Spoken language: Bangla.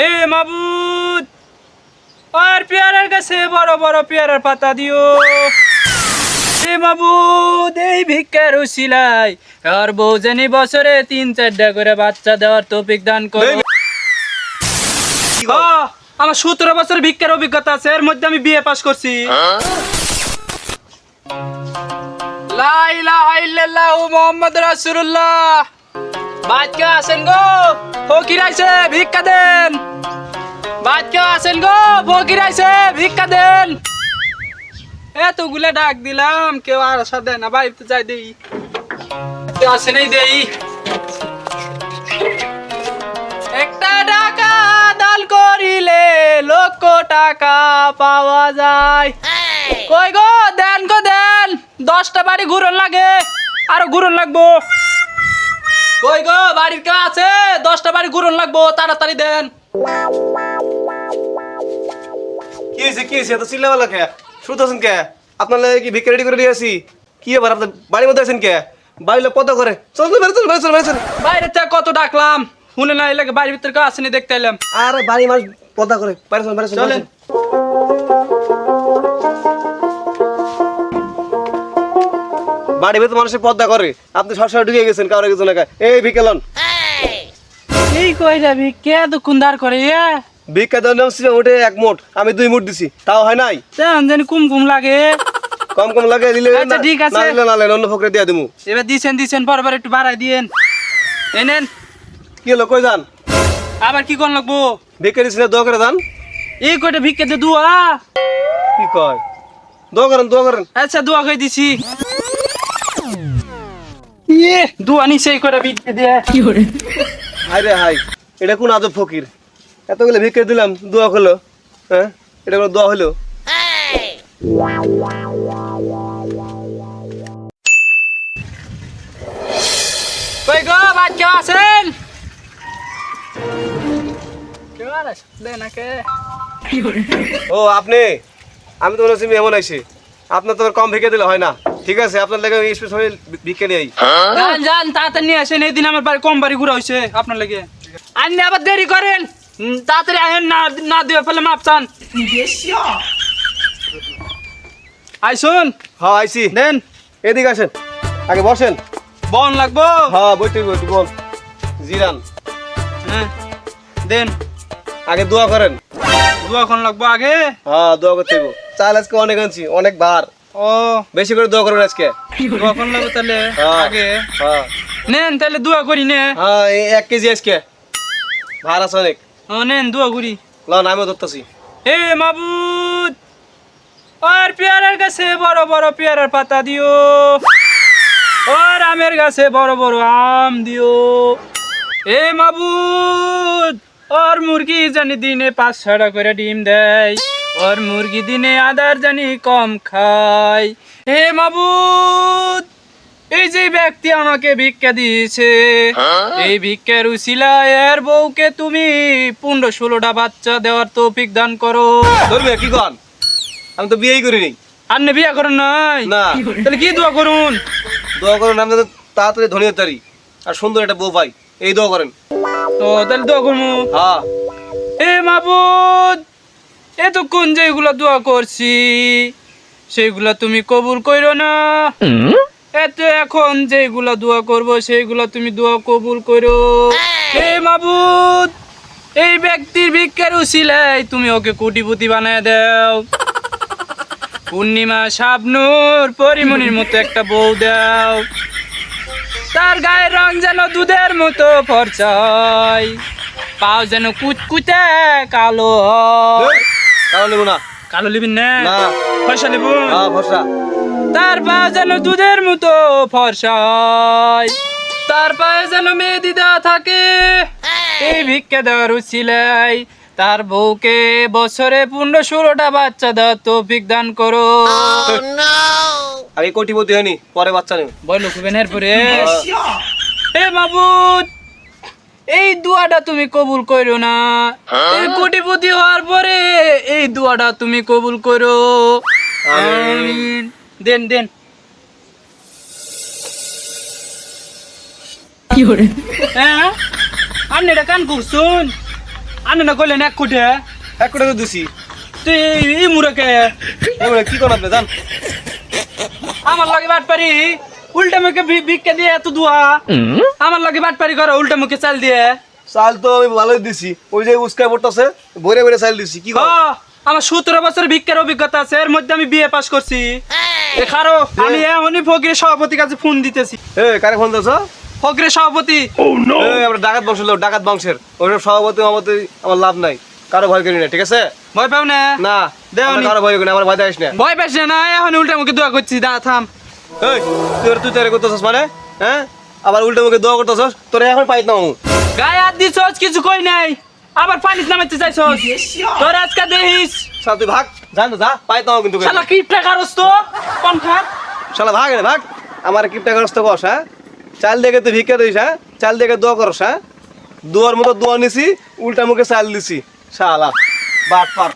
হে মাবুদ আর পেয়ারার কাছে বড় বড় পেয়ারার পাতা দিও। হে মাবুদ এই ভিক্ষার উশিলাই আর বউ জানি বছরে তিন চারটা করে বাচ্চা দেওয়ার তৌফিক দান করো। আমার সতেরো বছর ভিক্ষার অভিজ্ঞতা আছে এর মধ্যে আমি বিয়ে পাস করছি। মুহাম্মাদুর রাসূলুল্লাহ। বাচ্চা আছেন গো ফকির আইছে ভিক্ষা দেন। বাচ্চা আছেন গো ফকির আইছে ভিক্ষা দেন। এতগুলা ডাক দিলাম কেউ আর আশা দেয় না বাড়িতে যাই দেই। কেউ আসে নাই দেই। একটা টাকা দান করিলে লক্ষ টাকা পাওয়া যায়। কই গো দেন গো দেন। দশটা বাড়ি ঘুরন লাগে আরও ঘুরন লাগবো। কই গো বাড়ির কেউ আছে? দশটা বাড়ি ঘুরন লাগবো তাড়াতাড়ি দেন। কি হয়েছে কি হয়েছে এত চিল্লাওয়ালা কে? শুনতেছেন কে? আপনার লাগে কি ভিক্ষা রেডি করে দিয়ে আসি? কি ব্যাপার আপনার বাড়ির মধ্যে আছেন কে? বাড়ি লোক পদ করে? চল চল বেরো চল বেরো চল বেরো চল। বাইরে থেকে কত ডাকলাম? শুনে না এলাকা বাড়ির ভিতরে কেউ আসেনি দেখতে এলাম। আরে বাড়ি মানুষ পদা করে। বাইরে চল বাইরে চলেন। বাড়ি ভেতর মানুষের পদ্মা করে। আপনি সরসর ঢুকে গেছেন কারও কিছু না এই ভিকেলন এই কই যাবি কে দোকানদার করে এ ভিক্ষা দেওয়ার নাম ছিল ওটে এক মোট আমি দুই মুঠ দিছি। তাও হয় নাই? জানি কুম কুম লাগে। কম কম লাগে দিলে আচ্ছা, ঠিক আছে। না দিলে না অন্য ফকরে দিয়ে দিমু। এবার দিছেন দিছেন পর পর একটু বাড়াই দিয়েন। এনেন কি হলো কই যান? আবার কি কোন লাগবো? ভিক্ষা দিছিলে দোয়া করে যান। এই কয়টা ভিক্ষে দে দুয়া? কি কয়? দোয়া করেন দোয়া করেন। আচ্ছা দুয়া কই দিছি? ইয়ে দুয়া নিছে এই কয়টা ভিক্ষে দিয়ে। হাই রে হাই এটা কোন আজব ফকির? এতগুলো ভিক্ষা দিলাম দোয়া হলো। হ্যাঁ? এটা কোনো দোয়া হলো। কই গো বাচ্চা আছেন? ও আপনি? আমি তো হচ্ছে মেহমান আইসি আপনার তো কম ভিক্ষা দিলে হয় না। ঠিক আছে আপনার লাগে স্পেশাল ভিক্ষা নিয়ে যান যান তাড়াতাড়ি নিয়ে আসেন এই দিন আমার বাড়ি কম বাড়ি ঘুরা হয়েছে আপনার লাগে। আপনি আবার দেরি করেন। তাড়াতাড়ি আহেন না না দিয়ে ফেলে মাপ চান। আইসুন হ্যাঁ আইসি দেন এদিকে আসেন। আগে বসেন। বন লাগবো? হ্যাঁ বইতে বইতে বল জিরান। হ্যাঁ দেন। আগে দোয়া করেন। দুয়া কোন লাগবো আগে? হ্যাঁ দোয়া করতে হইব। চাল আজকে অনেক আনছি অনেক বার। ও। বেশি করে দোয়া করবেন আজকে। দুয়া কোন লাগবো তাহলে? হ্যাঁ। আগে? হ্যাঁ। নেন তাহলে দুয়া করি নে। হ্যাঁ এক কেজি আজকে। ভার আছে অনেক নেন দুয়া করি। লন আমিও ধরতেছি। হে মাবুদ! আর পেয়ারার গাছে বড় বড় পেয়ারার পাতা দিও। আর আমের গাছে বড় বড় আম দিও। হে মাবুদ! আর মুরগি জানি দিনে পাঁচ ছটা করে ডিম দেয়। আর মুরগি দিনে আদার জানি কম খায়। হে মাবুদ! এই যে ব্যক্তি আমাকে ভিক্ষা দিয়েছে এই ভিক্ষার উশিলা এর বউকে তুমি পনেরো ষোলোটা বাচ্চা দেওয়ার তৌফিক দান করো। ধরবে কি কন? আমি তো বিয়েই করিনি। আপনি বিয়া করেন নাই? না। তাহলে কি দোয়া করুন? দোয়া করেন আমি তো তাড়াতাড়ি ধনী হতে পারি। আর সুন্দর একটা বউ পাই এই দোয়া করেন। ও তাহলে দোয়া করব হ্যাঁ। এ মাবুদ এতক্ষণ যেগুলো দোয়া করছি সেইগুলা তুমি কবুল করো না। এত এখন যেগুলা দোয়া করব সেইগুলা তুমি দোয়া কবুল করো। হে মাবুদ এই ব্যক্তির ভিক্ষার উশিলাই তুমি ওকে কোটিপতি বানায় দাও। পূর্ণিমা শাবনুর পরিমণির মতো একটা বউ দাও। তার গায়ের রং যেন দুধের মতো ফরচাই পাও যেন কুচকুচে কালো হয়। কারণ নেব না। কালো লিবিন না। পয়সা হ্যাঁ ভরসা। তার পা যেন দুধের মতো ফর্সায়। তার পায়ে যেন মেহেদি দেওয়া থাকে। এই ভিক্ষা দেওয়ার উচিলাই। তার বউকে বছরে পনেরো ষোলোটা বাচ্চা দেওয়ার তৌফিক দান করো। আগে কোটিপতি হয়নি পরে বাচ্চা নেবে। বলো খুবেনের পরে হে মাবুদ এই দুয়াটা তুমি কবুল করো না। এই কোটিপতি হওয়ার পরে এই দুয়াটা তুমি কবুল করো। আমিন। দেন দেন। হ্যাঁ আপনি এটা কান করছুন? আনে না কইলেন এক কোটি। এক কোটি করে দিছি। তুই এই মুরাকে এবারে কি করেন আপনি জান? আমার লাগে বাট পারি উল্টা মুখে ভিক্ষা দিয়ে এত দুয়া। আমার লাগে বাট পারি করো উল্টা মুখে চাল দিয়ে। চাল তো আমি ভালোই দিছি। ওই যে উস্কায় পড়তেছে ভরে ভরে চাল দিছি। কি আমার সতেরো বছর ভিক্ষার অভিজ্ঞতা আছে এর মধ্যে আমি বিয়ে পাস করছি। এ খারো আমি এমনই ফকিরের সভাপতির কাছে ফোন দিতেছি। এ কারে ফোন দিছ ফকিরের সভাপতি। এই আমরা ডাকাত বংশের লোক ডাকাত বংশের। ওইসব সভাপতি আমার লাভ নাই। কারও ভয় করি না ঠিক আছে? ভয় পাও না? না দেওনি। আমরা কারও ভয় করি না আমার ভয় দেখিস না। ভয় পাইস না এখন উল্টা মুখে দোয়া করছি দা থাম। এই তুই তুই তারে করতেছস মানে? হ্যাঁ? আবার উল্টো মুখে দোয়া করতেছস? তোরে এখন পাইত না। গায়ে হাত দিছস কিছু কই নাই। আবার পানিত নামাইতে চাইছস। তোর আজকে দেখিস তুই ভাগ। জান যা পাই না কিন্তু শালা তো কোন খান শালা ভাগ রে ভাগ। আমার কিপটা করস তো কস হ্যাঁ? চাল দেখে তুই ভিক্ষা দিস হ্যাঁ? চাল দেখে দোয়া করস হ্যাঁ? দুয়ার মতো দোয়া নিছি উল্টা মুখে চাল দিছি। শালা বাট পার